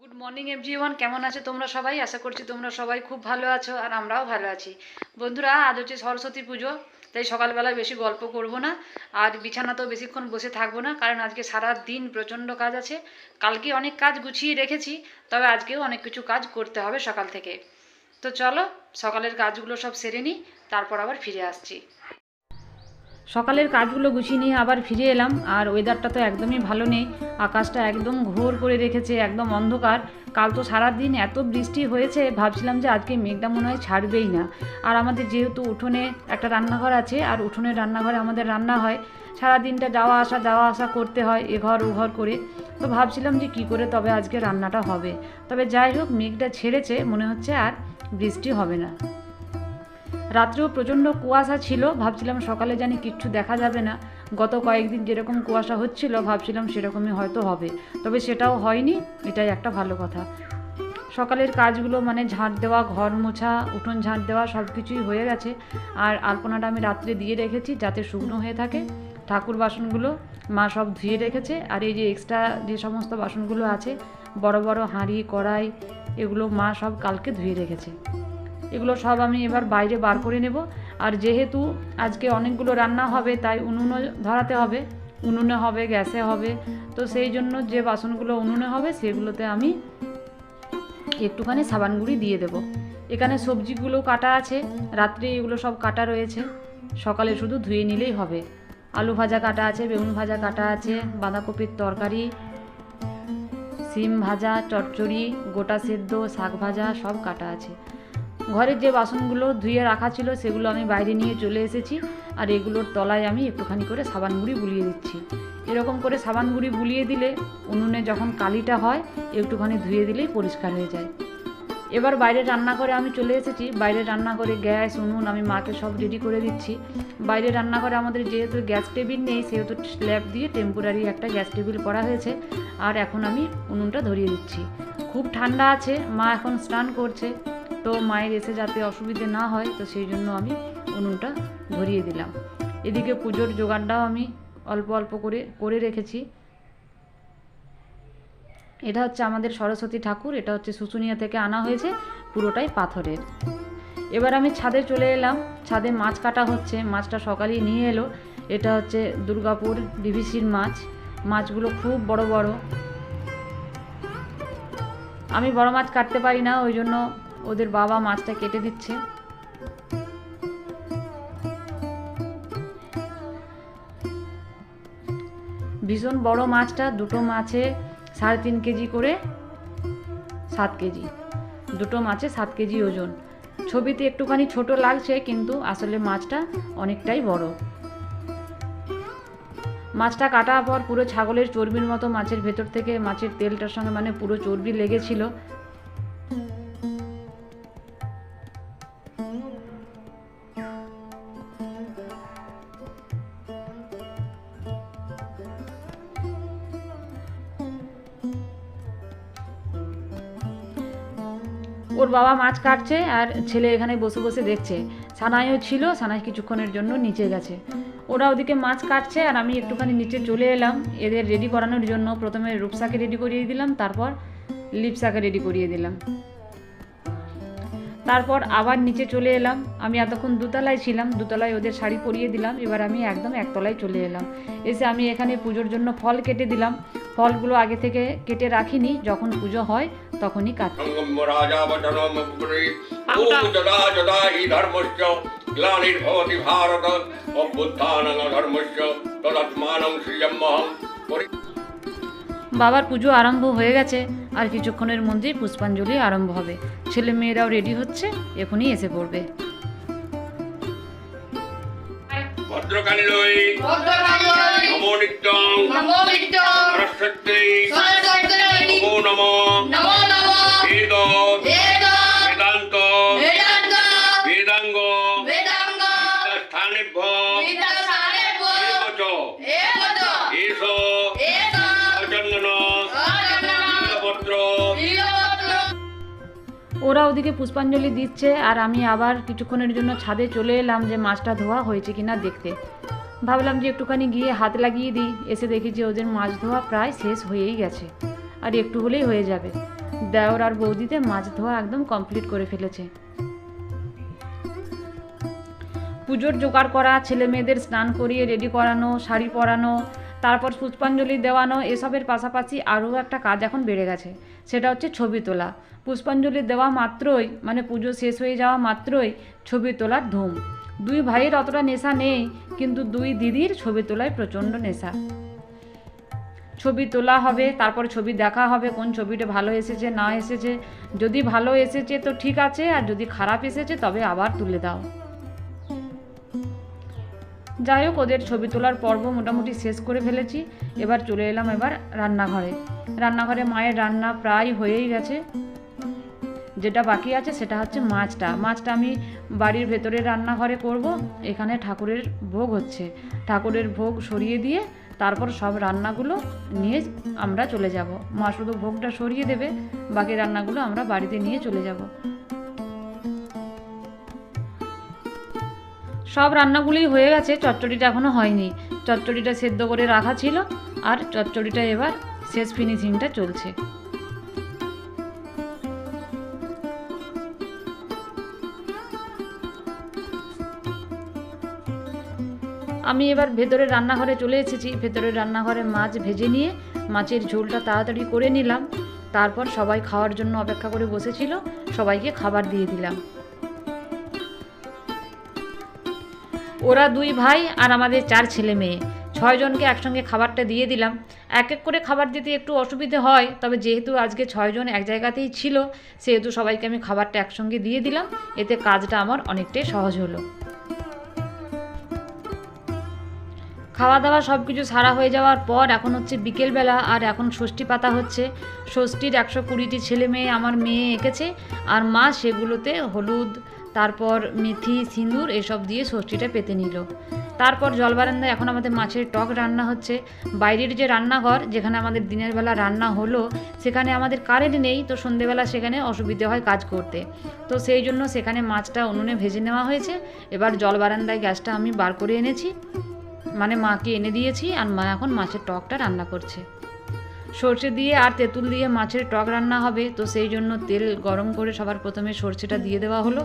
Good morning everyone কেমন আছে তোমরা সবাই? আশা করছি তোমরা সবাই খুব ভালো আছো আর আমরাও ভালো আছি। বন্ধুরা, আজ হচ্ছে সরস্বতী পুজো, তাই সকালবেলায় বেশি গল্প করব না। আর বিছানাতেও বেশিক্ষণ বসে থাকব না, কারণ আজকে সারা দিন প্রচণ্ড কাজ আছে। কালকে অনেক কাজ গুছিয়ে রেখেছি, তবে আজকেও অনেক কিছু কাজ করতে হবে সকাল থেকে। তো চলো, সকালের কাজগুলো সব সেরে নিই, তারপর আবার ফিরে আসছি। সকালের কাজগুলো গুছিয়ে নিয়ে আবার ফিরে এলাম, আর ওয়েদারটা তো একদমই ভালো নেই। আকাশটা একদম ঘোর করে রেখেছে, একদম অন্ধকার। কাল তো সারাদিন এত বৃষ্টি হয়েছে, ভাবছিলাম যে আজকে মেঘটা মনে হয় ছাড়বেই না। আর আমাদের যেহেতু উঠোনে একটা রান্নাঘর আছে, আর উঠোনের রান্নাঘরে আমাদের রান্না হয়। সারা দিনটা যাওয়া আসা যাওয়া আসা করতে হয়, এ ঘর ও ঘর করে। তো ভাবছিলাম যে কি করে তবে আজকে রান্নাটা হবে। তবে যাই হোক, মেঘটা ছেড়েছে, মনে হচ্ছে আর বৃষ্টি হবে না। রাত্রেও প্রচণ্ড কুয়াশা ছিল, ভাবছিলাম সকালে জানি কিচ্ছু দেখা যাবে না। গত কয়েকদিন যেরকম কুয়াশা হচ্ছিল, ভাবছিলাম সেরকমই হয়তো হবে। তবে সেটাও হয়নি, এটাই একটা ভালো কথা। সকালের কাজগুলো মানে ঝাঁট দেওয়া, ঘর মোছা, উঠোন ঝাঁট দেওয়া সব কিছুই হয়ে গেছে। আর আলপনাটা আমি রাত্রে দিয়ে রেখেছি যাতে শুকনো হয়ে থাকে। ঠাকুর বাসনগুলো মা সব ধুয়ে রেখেছে। আর এই যে এক্সট্রা যে সমস্ত বাসনগুলো আছে, বড় বড় হাঁড়ি, কড়াই, এগুলো মা সব কালকে ধুয়ে রেখেছে। এগুলো সব আমি এবার বাইরে বার করে নেব। আর যেহেতু আজকে অনেকগুলো রান্না হবে, তাই উনুনও ধরাতে হবে, উনুনে হবে, গ্যাসে হবে। তো সেই জন্য যে বাসনগুলো উনুনে হবে, সেগুলোতে আমি একটুখানি সাবান গুঁড়ি দিয়ে দেব। এখানে সবজিগুলো কাটা আছে, রাত্রে এগুলো সব কাটা রয়েছে। সকালে শুধু ধুয়ে নিলেই হবে। আলু ভাজা কাটা আছে, বেগুন ভাজা কাটা আছে, বাঁধাকপির তরকারি, সিম ভাজা চচ্চড়ি গোটা সেদ্ধ, শাক ভাজা সব কাটা আছে। ঘরের যে বাসনগুলো ধুয়ে রাখা ছিল সেগুলো আমি বাইরে নিয়ে চলে এসেছি আর এগুলোর তলায় আমি একটুখানি করে সাবান গুঁড়ি বুলিয়ে দিচ্ছি। এরকম করে সাবান গুঁড়ি বুলিয়ে দিলে উনুনে যখন কালিটা হয়, একটুখানি ধুয়ে দিলেই পরিষ্কার হয়ে যায়। এবার বাইরে রান্না করে আমি চলে এসেছি। বাইরে রান্না করে গ্যাস, উনুন আমি মাকে সব রেডি করে দিচ্ছি। বাইরের রান্নাঘরে আমাদের যেহেতু গ্যাস টেবিল নেই, সেহেতু স্ল্যাব দিয়ে টেম্পোরারি একটা গ্যাস টেবিল করা হয়েছে। আর এখন আমি উনুনটা ধরিয়ে দিচ্ছি। খুব ঠান্ডা আছে, মা এখন স্নান করছে। তো মায়ের এসে যাতে অসুবিধে না হয়, তো সেই জন্য আমি উনুনটা ধরিয়ে দিলাম। এদিকে পুজোর জোগাড়টাও আমি অল্প অল্প করে করে রেখেছি। এটা হচ্ছে আমাদের সরস্বতী ঠাকুর, এটা হচ্ছে শুশুনিয়া থেকে আনা হয়েছে, পুরোটাই পাথরের। এবার আমি ছাদে চলে এলাম। ছাদে মাছ কাটা হচ্ছে, মাছটা সকালেই নিয়ে এলো। এটা হচ্ছে দুর্গাপুর ডিভিসির মাছ। মাছগুলো খুব বড় বড়। আমি বড় মাছ কাটতে পারি না, ওই জন্য ওদের বাবা মাছটা কেটে দিচ্ছে। ভীষণ বড় মাছটা, দুটো মাছে সাড়ে তিন কেজি করে সাত কেজি। দুটো মাছে সাত কেজি ওজন। ছবিতে একটুখানি ছোট লাগছে, কিন্তু আসলে মাছটা অনেকটাই বড়। মাছটা কাটার পর পুরো ছাগলের চর্বির মতো মাছের ভেতর থেকে মাছের তেলটার সঙ্গে মানে পুরো চর্বি লেগেছিল। ওর বাবা মাছ কাটছে আর ছেলে এখানে বসে বসে দেখছে। সানাইও ছিল, সানাই কিছুক্ষণের জন্য নিচে গেছে। ওরা ওদিকে মাছ কাটছে আর আমি একটুখানি নিচে চলে এলাম। এদের রেডি করানোর জন্য প্রথমে রূপসাকে রেডি করিয়ে দিলাম, তারপর লিপসাকে রেডি করিয়ে দিলাম। তারপর আবার নিচে চলে এলাম। আমি এতক্ষণ দুতলায় ছিলাম, দুতলায় ওদের শাড়ি পরিয়ে দিলাম। এবার আমি একদম একতলায় চলে এলাম। এসে আমি এখানে পুজোর জন্য ফল কেটে দিলাম। ফলগুলো আগে থেকে কেটে রাখিনি, যখন পুজো হয় তখনই পরি বাবার পুজো আরম্ভ হয়ে গেছে আর কিছুক্ষণের মধ্যেই পুষ্পাঞ্জলি আরম্ভ হবে। ছেলে মেয়েরাও রেডি হচ্ছে এখনই এসে পড়বে। ভদ্রকালী ওরা ওদিকে পুষ্পাঞ্জলি দিচ্ছে আর আমি আবার কিছুক্ষণের জন্য ছাদে চলে এলাম যে মাছটা ধোয়া হয়েছে কিনা দেখতে। ভাবলাম যে একটুখানি গিয়ে হাত লাগিয়ে দিই। এসে দেখি যে ওদের মাছ ধোয়া প্রায় শেষ হয়েই গেছে। আর একটু হলেই হয়ে যাবে। দেওর আর বৌদিতে মাছ ধোয়া একদম কমপ্লিট করে ফেলেছে। পুজোর জোগাড় করা ছেলে মেয়েদের স্নান করিয়ে রেডি করানো, শাড়ি পরানো তারপর পুষ্পাঞ্জলি দেওয়ানো, এসবের পাশাপাশি আরও একটা কাজ এখন বেড়ে গেছে। সেটা হচ্ছে ছবি তোলা। পুষ্পাঞ্জলি দেওয়া মাত্রই মানে পুজো শেষ হয়ে যাওয়া মাত্রই ছবি তোলার ধুম। দুই ভাইয়ের অতটা নেশা নেই, কিন্তু দুই দিদির ছবি তোলায় প্রচণ্ড নেশা। ছবি তোলা হবে, তারপর ছবি দেখা হবে, কোন ছবিটা ভালো এসেছে, না এসেছে। যদি ভালো এসেছে তো ঠিক আছে, আর যদি খারাপ এসেছে তবে আবার তুলে দাও। যাই হোক ওদের ছবি তোলার পর্ব মোটামুটি শেষ করে ফেলেছি। এবার চলে এলাম এবার রান্নাঘরে। রান্নাঘরে মায়ের রান্না প্রায় হয়েই গেছে। যেটা বাকি আছে সেটা হচ্ছে মাছটা। মাছটা আমি বাড়ির ভেতরে রান্নাঘরে করব। এখানে ঠাকুরের ভোগ হচ্ছে। ঠাকুরের ভোগ সরিয়ে দিয়ে তারপর সব রান্নাগুলো নিয়ে আমরা চলে যাব। মা শুধু ভোগটা সরিয়ে দেবে, বাকি রান্নাগুলো আমরা বাড়িতে নিয়ে চলে যাব। সব রান্নাগুলোই হয়ে গেছে, চচ্চড়িটা এখনও হয়নি। চচ্চড়িটা সেদ্ধ করে রাখা ছিল, আর চচ্চড়িটা এবার শেষ ফিনিশিংটা চলছে। আমি এবার ভেতরের রান্নাঘরে চলে এসেছি। ভেতরের রান্নাঘরে মাছ ভেজে নিয়ে মাছের ঝোলটা তাড়াতাড়ি করে নিলাম। তারপর সবাই খাওয়ার জন্য অপেক্ষা করে বসেছিল, সবাইকে খাবার দিয়ে দিলাম। ওরা দুই ভাই আর আমাদের চার ছেলে মেয়ে। ছয়জনকে একসঙ্গে খাবারটা দিয়ে দিলাম। এক এক করে খাবার দিতে একটু অসুবিধে হয়, তবে যেহেতু আজকে ছয়জন এক জায়গাতেই ছিল, সেহেতু সবাইকে আমি খাবারটা একসঙ্গে দিয়ে দিলাম। এতে কাজটা আমার অনেকটাই সহজ হলো। খাওয়া দাওয়া সব কিছু সারা হয়ে যাওয়ার পর এখন হচ্ছে বিকেলবেলা আর এখন ষষ্ঠী পাতা হচ্ছে। ষষ্ঠীর একশো কুড়িটি ছেলে মেয়ে আমার মেয়ে এঁকেছে, আর মা সেগুলোতে হলুদ তারপর মেথি, সিঁদুর এসব দিয়ে ষষ্ঠীটা পেতে নিল। তারপর জলবারান্দায় এখন আমাদের মাছের টক রান্না হচ্ছে। বাইরের যে রান্নাঘর, যেখানে আমাদের দিনের বেলা রান্না হলো, সেখানে আমাদের কারেন্ট নেই, তো সন্ধেবেলা সেখানে অসুবিধে হয় কাজ করতে। তো সেই জন্য সেখানে মাছটা উনুনে ভেজে নেওয়া হয়েছে। এবার জলবারান্দায় গ্যাসটা আমি বার করে এনেছি। মানে মাকে এনে দিয়েছি, আর মা এখন মাছের টকটা রান্না করছে। সর্ষে দিয়ে আর তেঁতুল দিয়ে মাছের টক রান্না হবে, তো সেই জন্য তেল গরম করে সবার প্রথমে সর্ষেটা দিয়ে দেওয়া হলো।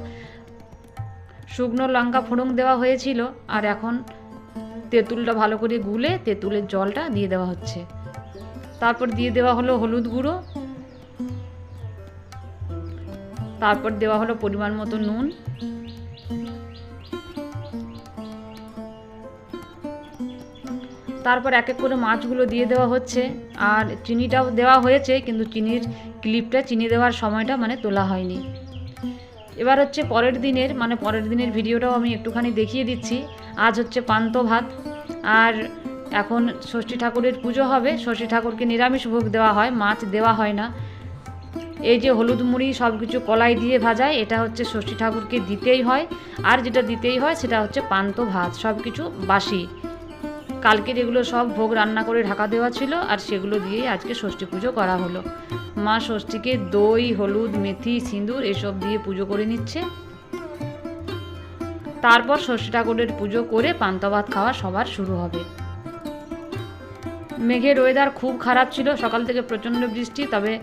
শুকনো লঙ্কা ফোড়ন দেওয়া হয়েছিল, আর এখন তেঁতুলটা ভালো করে গুলে তেঁতুলের জলটা দিয়ে দেওয়া হচ্ছে। তারপর দিয়ে দেওয়া হলো হলুদ গুঁড়ো। তারপর দেওয়া হলো পরিমাণ মতো নুন। তারপর এক এক করে মাছগুলো দিয়ে দেওয়া হচ্ছে, আর চিনিটাও দেওয়া হয়েছে, কিন্তু চিনির ক্লিপটা চিনি দেওয়ার সময়টা মানে তোলা হয়নি। এবার হচ্ছে পরের দিনের মানে পরের দিনের ভিডিওটাও আমি একটুখানি দেখিয়ে দিচ্ছি। আজ হচ্ছে পান্ত ভাত। আর এখন ষষ্ঠী ঠাকুরের পুজো হবে। ষষ্ঠী ঠাকুরকে নিরামিষ ভোগ দেওয়া হয়, মাছ দেওয়া হয় না। এই যে হলুদ মুড়ি সব কিছু কলাই দিয়ে ভাজায় এটা হচ্ছে ষষ্ঠী ঠাকুরকে দিতেই হয়। আর যেটা দিতেই হয়, সেটা হচ্ছে পান্ত ভাত সব কিছু বাসি। কালকের এগুলো সব ভোগ রান্না করে ঢাকা দেওয়া ছিল আর সেগুলো দিয়েই আজকে ষষ্ঠী পুজো করা হলো। মা ষষ্ঠীকে দই, হলুদ, মেথি, সিঁদুর এসব দিয়ে পুজো করে নিচ্ছে। তারপর ষষ্ঠী ঠাকুরের পুজো করে পান্তা ভাত খাওয়া সবার শুরু হবে। মেঘের ওয়েদার খুব খারাপ ছিল, সকাল থেকে প্রচণ্ড বৃষ্টি, তবে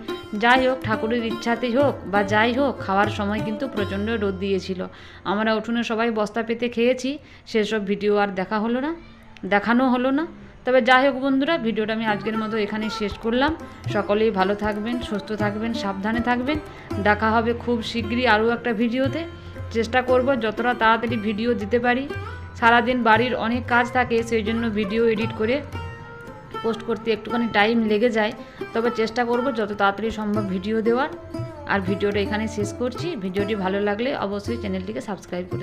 যাই হোক, ঠাকুরের ইচ্ছাতেই হোক বা যাই হোক, খাওয়ার সময় কিন্তু প্রচণ্ড রোদ দিয়েছিল। আমরা উঠোনে সবাই বস্তা পেতে খেয়েছি, সেসব ভিডিও আর দেখা হলো না। দেখানো হলো না। তবে যাই হোক বন্ধুরা, ভিডিওটা আমি আজকের মতো এখানেই শেষ করলাম। সকলেই ভালো থাকবেন, সুস্থ থাকবেন, সাবধানে থাকবেন। দেখা হবে খুব শীঘ্রই আরও একটা ভিডিওতে। চেষ্টা করব যতটা তাড়াতাড়ি ভিডিও দিতে পারি। সারাদিন বাড়ির অনেক কাজ থাকে, সেই জন্য ভিডিও এডিট করে পোস্ট করতে একটুখানি টাইম লেগে যায়। তবে চেষ্টা করব যত তাড়াতাড়ি সম্ভব ভিডিও দেওয়ার। আর ভিডিওটা এখানে শেষ করছি। ভিডিওটি ভালো লাগলে অবশ্যই চ্যানেলটিকে সাবস্ক্রাইব করে